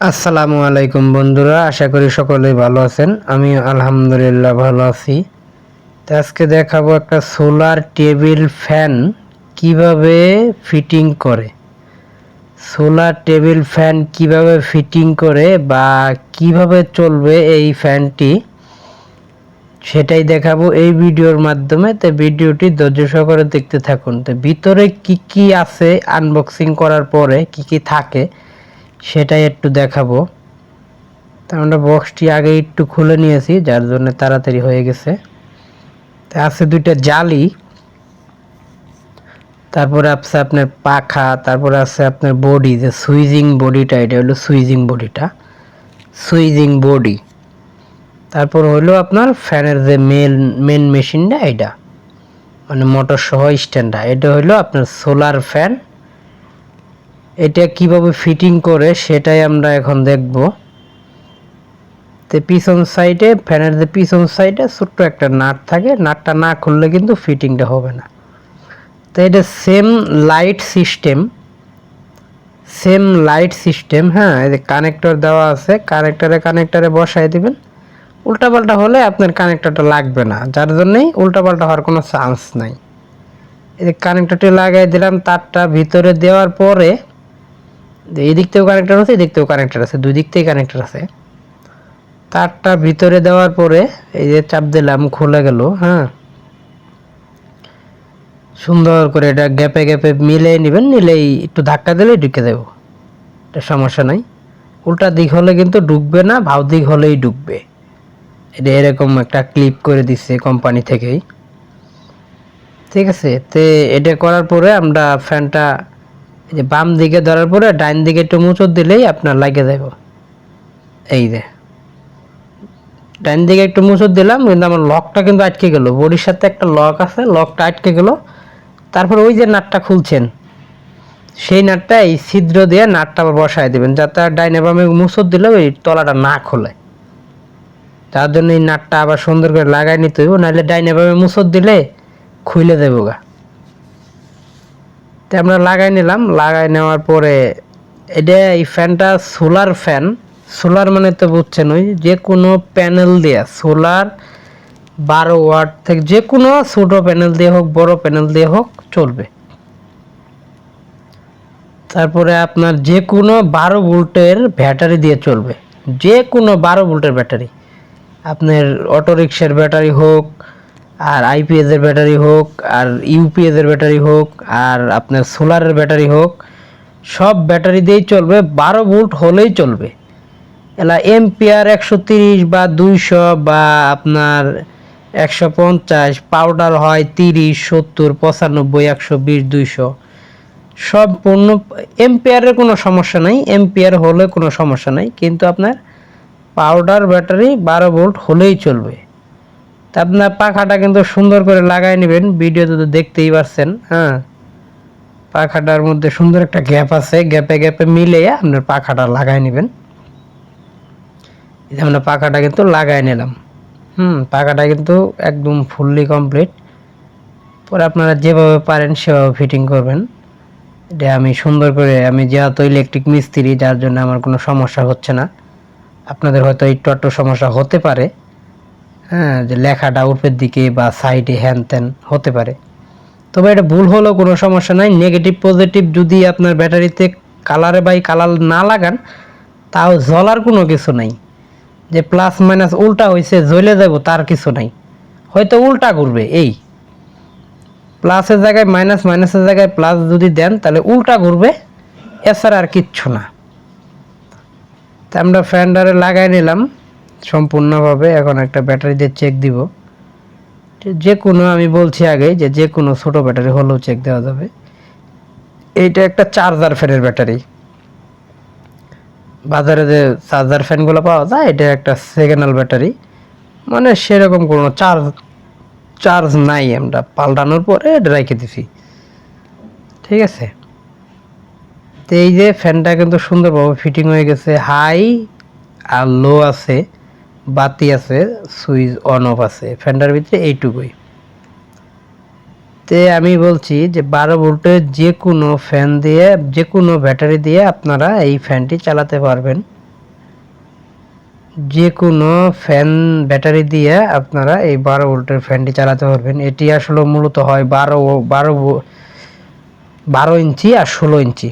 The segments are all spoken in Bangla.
আসসালামু আলাইকুম বন্ধুরা, আশা করি সকলেই ভালো আছেন। আমি আলহামদুলিল্লাহ ভালো আছি। তো আজকে দেখাবো একটা সোলার টেবিল ফ্যান কীভাবে ফিটিং করে। সোলার টেবিল ফ্যান কীভাবে ফিটিং করে বা কীভাবে চলবে এই ফ্যানটি, সেটাই দেখাবো এই ভিডিওর মাধ্যমে। তো ভিডিওটি ধৈর্য সহকারে দেখতে থাকুন। তো ভিতরে কি কি আছে আনবক্সিং করার পরে, কি কি থাকে সেটাই একটু দেখাবো। তা আমরা বক্সটি আগে একটু খুলে নিয়েছি, যার জন্য তাড়াতাড়ি হয়ে গেছে। তা আছে দুইটা জালি। তারপরে আছে আপনার পাখা, তারপরে আছে আপনার বডি যে সুইজিং বডিটা এটা হলো সুইজিং বডিটা সুইজিং বডি তারপর হলো আপনার ফ্যানের যে মেন মেন মেশিনটা এটা। মানে মোটর সহ স্ট্যান্ডটা এটা হলো আপনার সোলার ফ্যান এটা কীভাবে ফিটিং করে সেটাই আমরা এখন দেখব। তো পিছন সাইডে, ফ্যানের যে পিছন সাইডে ছোট্ট একটা নাট থাকে। নাটটা না খুললে কিন্তু ফিটিংটা হবে না। তো এটা same light system same light system হ্যাঁ এই যে কানেক্টর দেওয়া আছে কানেক্টরে কানেক্টরে বসাই দিবেন। উল্টাপাল্টা হলে আপনার কানেক্টরটা লাগবে না। যার জন্যই উল্টাপাল্টা হওয়ার কোনো চান্স নাই। এই যে কানেক্টরটি লাগাই দিলাম, তারটা ভিতরে দেওয়ার পরে এই দিক থেকেও কানেক্টর আছে, এই দিক থেকেও কানেক্টর আছে, দুই দিক থেকেই কানেক্টর আছে। তারটা ভিতরে দেওয়ার পরে এই যে চাপ দিলাম, খুলে গেল হ্যাঁ। সুন্দর করে এটা গ্যাপে গ্যাপে মিলে নেবেন, নিলেই একটু ধাক্কা দিলেই ঢুকে দেব এটা সমস্যা নাই। উল্টা দিক হলে কিন্তু ঢুকবে না ভাও দিক হলেই ঢুকবে। এটা এরকম একটা ক্লিপ করে দিচ্ছে কোম্পানি থেকেই। ঠিক আছে? তে এটা করার পরে আমরা ফ্যানটা এই যে বাম দিকে ধরার পরে ডাইন দিকে একটু মুচর দিলেই আপনার লাগে যাব এই যে। ডাইন দিকে একটু মুচর দিলাম, কিন্তু আমার লকটা কিন্তু আটকে গেল। বডির সাথে একটা লক আছে, লকটা আটকে গেল। তারপর ওই যে নাটটা খুলছেন, সেই নাটটা এই ছিদ্র দিয়ে নাটটা আবার বসায় দেবেন, যাতে ডাইনে বামে মুচর দিলে ওই তলাটা না খোলে। তার জন্য এই নাটটা আবার সুন্দর করে লাগাই নিতে হইব, নাহলে ডাইনে বামে মুচর দিলে খুলে দেবো গা। আমরা লাগাই নিলাম। লাগাই নেওয়ার পরে এটা এই ফ্যানটা সোলার ফ্যান। সোলার মানে তো বুঝছেন ওই যে কোনো প্যানেল দেয়া, সোলার বারো ওয়াট থেকে যে কোনো ছোটো প্যানেল দিয়ে হোক, বড় প্যানেল দিয়ে হোক, চলবে। তারপরে আপনার যে কোনো বারো ভোল্টের ব্যাটারি দিয়ে চলবে। যে কোনো বারো ভোল্টের ব্যাটারি। আপনার অটো রিক্সার ব্যাটারি হোক আর আইপিএস এর ব্যাটারি হোক, আর ইউপিএস এর ব্যাটারি হোক, আর আপনার সোলারের ব্যাটারি হোক, সব ব্যাটারি দিয়েই চলবে, বারো ভোল্ট হলেই চলবে। এলা এমপিআর একশো তিরিশ বা দুইশো বা আপনার একশো পঞ্চাশ পাউডার হয় তিরিশ, সত্তর, পঁচানব্বই, একশো বিশ, দুইশো। সব সম্পূর্ণ এমপিআরের কোনো সমস্যা নাই এমপিআর হলে কোনো সমস্যা নাই, কিন্তু আপনার পাউডার ব্যাটারি বারো ভোল্ট হলেই চলবে। তা আপনার পাখাটা কিন্তু সুন্দর করে লাগাই নেবেন ভিডিওতে তো দেখতেই পাচ্ছেন হ্যাঁ? পাখাটার মধ্যে সুন্দর একটা গ্যাপ আছে গ্যাপে গ্যাপে মিলে আপনার পাখাটা লাগাই নেবেন। আমরা পাখাটা কিন্তু লাগাই নিলাম। হুম, পাখাটা কিন্তু একদম ফুললি কমপ্লিট পরে আপনারা যেভাবে পারেন সেভাবে ফিটিং করবেন। এটা আমি সুন্দর করে, আমি যেহেতু ইলেকট্রিক মিস্ত্রি, যার জন্য আমার কোনো সমস্যা হচ্ছে না। আপনাদের হয়তো একটু একটু সমস্যা হতে পারে। হ্যাঁ যে লেখাটা উপরের দিকে বা সাইডে হ্যান ত্যান হতে পারে। তবে এটা ভুল হলেও কোনো সমস্যা নাই। নেগেটিভ পজিটিভ যদি আপনার ব্যাটারিতে কালারে বাই কালার না লাগান, তাও জ্বলার কোনো কিছু নাই। যে প্লাস মাইনাস উল্টা হয়েছে জ্বলে যাব তার কিছু নাই। হয়তো উল্টা করবে এই। প্লাসের জায়গায় মাইনাস মাইনাসের জায়গায় প্লাস যদি দেন, তাহলে উল্টা ঘুরবে, এছাড়া আর কিচ্ছু না। তা আমরা ফ্যানডারে লাগাই নিলাম। সম্পূর্ণভাবে এখন একটা ব্যাটারি দিয়ে চেক দিব। যে কোনো আমি বলছি আগে যে যে কোনো ছোটো ব্যাটারি হলেও চেক দেওয়া যাবে। এইটা একটা চার্জার ফ্যানের ব্যাটারি। বাজারে যে চার্জার ফ্যানগুলো পাওয়া যায়, এটা একটা সেকেন্ডাল ব্যাটারি। মানে সেরকম কোনো চার্জ চার্জ নাই আমরা। পাল্টানোর পরে এটা রেখে দিছি। ঠিক আছে? তো এই যে ফ্যানটা কিন্তু সুন্দরভাবে ফিটিং হয়ে গেছে। হাই আর লো আছে। বাতি আছে, সুইচ অন অফ আছে, ফ্যানটার ভিতরে এইটুকুই। তে আমি বলছি যে বারো ভোল্টের যে কোনো ফ্যান দিয়ে যে কোনো ব্যাটারি দিয়ে আপনারা এই ফ্যানটি চালাতে পারবেন। যে কোনো ফ্যান ব্যাটারি দিয়ে আপনারা এই বারো ভোল্টের ফ্যানটি চালাতে পারবেন। এটি আসলে মূলত হয় বারো বারো বারো ইঞ্চি আর ষোলো ইঞ্চি।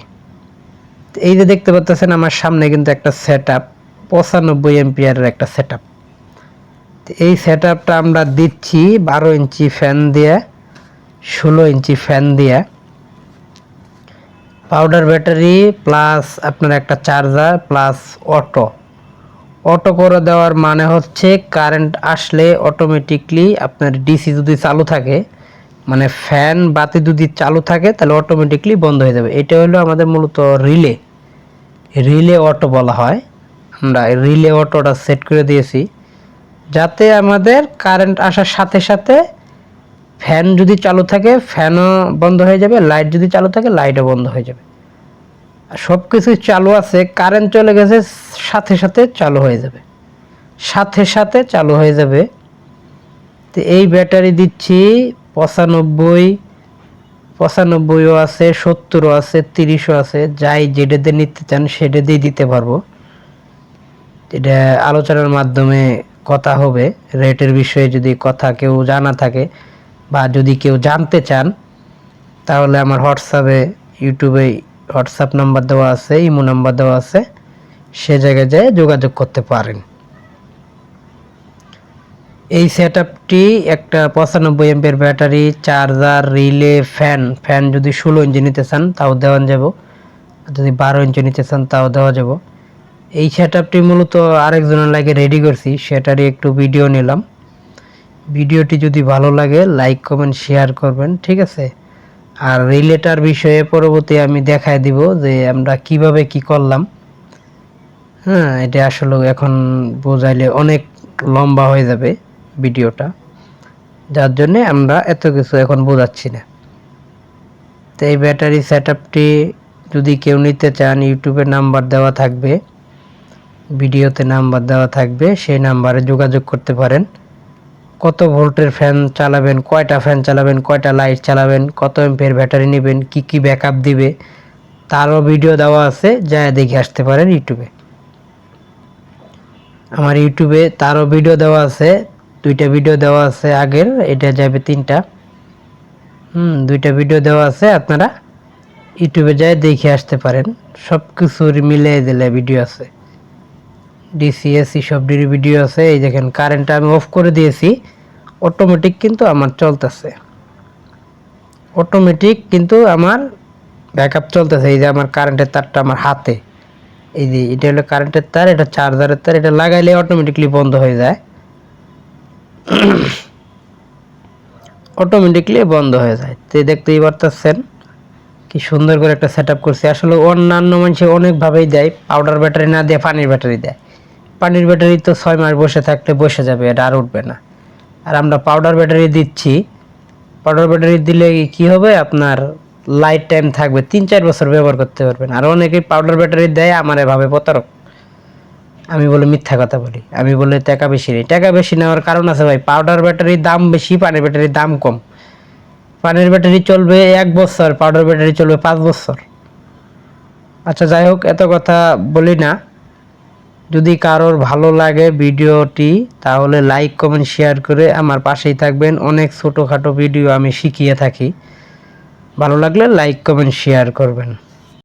এই যে দেখতে পাচ্ছেন আমার সামনে কিন্তু একটা সেট আপ পঁচানব্বই এমপিয়ারের একটা সেট এই সেট আমরা দিচ্ছি বারো ইঞ্চি ফ্যান দিয়ে, ষোলো ইঞ্চি ফ্যান দিয়ে। পাউডার ব্যাটারি প্লাস আপনার একটা চার্জার প্লাস অটো অটো করে দেওয়ার মানে হচ্ছে কারেন্ট আসলে অটোমেটিকলি আপনার ডিসি যদি চালু থাকে মানে ফ্যান বাতি যদি চালু থাকে, তাহলে অটোমেটিকলি বন্ধ হয়ে যাবে। এটা হলো আমাদের মূলত রিলে রিলে অটো বলা হয়। আমরা রিলে অটোটা সেট করে দিয়েছি, যাতে আমাদের কারেন্ট আসার সাথে সাথে ফ্যান যদি চালু থাকে ফ্যানও বন্ধ হয়ে যাবে লাইট যদি চালু থাকে লাইটও বন্ধ হয়ে যাবে। সব কিছু চালু আছে কারেন্ট চলে গেছে, সাথে সাথে চালু হয়ে যাবে। সাথে সাথে চালু হয়ে যাবে। তো এই ব্যাটারি দিচ্ছি পঁচানব্বই, পঁচানব্বইও আছে, সত্তরও আছে, তিরিশও আছে, যাই যেটাতে নিতে চান সেটা দিতে পারব। এটা আলোচনার মাধ্যমে কথা হবে। রেটের বিষয়ে যদি কথা কেউ জানা থাকে বা যদি কেউ জানতে চান, তাহলে আমার হোয়াটসঅ্যাপে ইউটিউবে হোয়াটসঅ্যাপ নাম্বার দেওয়া আছে ইমো নাম্বার দেওয়া আছে। সে জায়গায় যেয়ে যোগাযোগ করতে পারেন। এই সেট আপটি একটা পঁচানব্বই এমপের battery charger relay fan fan যদি ষোলো ইঞ্চি নিতে চান, তাও দেওয়া যাব। যদি বারো ইঞ্চি নিতে চান, তাও দেওয়া যাব। এই সেট মূলত আরেকজনের লাগে রেডি করছি, সেটারই একটু ভিডিও নিলাম। ভিডিওটি যদি ভালো লাগে লাইক কমেন্ট শেয়ার করবেন, ঠিক আছে? আর রিলেটার বিষয়ে পরবর্তী আমি দেখায় দিব যে আমরা কীভাবে কি করলাম। হ্যাঁ এটা আসলে এখন বোঝাইলে অনেক লম্বা হয়ে যাবে ভিডিওটা যার জন্যে আমরা এত কিছু এখন বোঝাচ্ছি না। তো এই ব্যাটারি সেট যদি কেউ নিতে চান, ইউটিউবে নাম্বার দেওয়া থাকবে। ভিডিওতে নাম্বার দেওয়া থাকবে, সেই নাম্বারে যোগাযোগ করতে পারেন। কত ভোল্টের ফ্যান চালাবেন, কয়টা ফ্যান চালাবেন, কয়টা লাইট চালাবেন, কত এমপের ব্যাটারি নেবেন, কি কি ব্যাকআপ দিবে, তারও ভিডিও দেওয়া আছে যা দেখে আসতে পারেন ইউটিউবে। আমার ইউটিউবে তারও ভিডিও দেওয়া আছে, দুইটা ভিডিও দেওয়া আছে আগের, এটা যাবে তিনটা। হুম, দুইটা ভিডিও দেওয়া আছে আপনারা, ইউটিউবে যায় দেখে আসতে পারেন সব কিছুর মিলে দিলে ভিডিও আছে। ডিসিএসি সব ভিডিও আছে, এই দেখেন কারেন্টটা আমি অফ করে দিয়েছি অটোমেটিক কিন্তু আমার চলতেছে। অটোমেটিক কিন্তু আমার ব্যাকআপ চলতেছে, এই যে আমার কারেন্টের তারটা আমার হাতে। এই যে, এটা হলো কারেন্টের তার, এটা চার্জারের তার, এটা লাগাইলে অটোমেটিকলি বন্ধ হয়ে যায়। অটোমেটিকলি বন্ধ হয়ে যায়। তো দেখতেই পারতেছেন কি সুন্দর করে একটা সেট করছে। আসলে অন্যান্য মানুষে অনেকভাবেই দেয় পাউডার ব্যাটারি না দিয়ে পানির ব্যাটারি দেয়। পানির ব্যাটারি তো ছয় মাস বসে থাকলে বসে যাবে, এটা আর উঠবে না। আর আমরা পাউডার ব্যাটারি দিচ্ছি। পাউডার ব্যাটারি দিলে কি হবে? আপনার লাইট টাইম থাকবে, তিন চার বছর ব্যবহার করতে পারবেন। আর অনেকেই পাউডার ব্যাটারি দেয়, আমার এভাবে প্রতারক। আমি বলে মিথ্যা কথা বলি। আমি বলে টাকা বেশি নেই। টাকা বেশি নেওয়ার কারণ আছে ভাই পাউডার ব্যাটারির দাম বেশি, পানির ব্যাটারির দাম কম। পানির ব্যাটারি চলবে এক বছর পাউডার ব্যাটারি চলবে পাঁচ বছর। আচ্ছা যাই হোক, এত কথা বলি না। যদি কারোর ভালো লাগে ভিডিওটি, তাহলে লাইক কমেন্ট শেয়ার করে আমার পাশেই থাকবেন। অনেক ছোটোখাটো ভিডিও আমি শিখিয়ে থাকি। ভালো লাগলে লাইক কমেন্ট শেয়ার করবেন।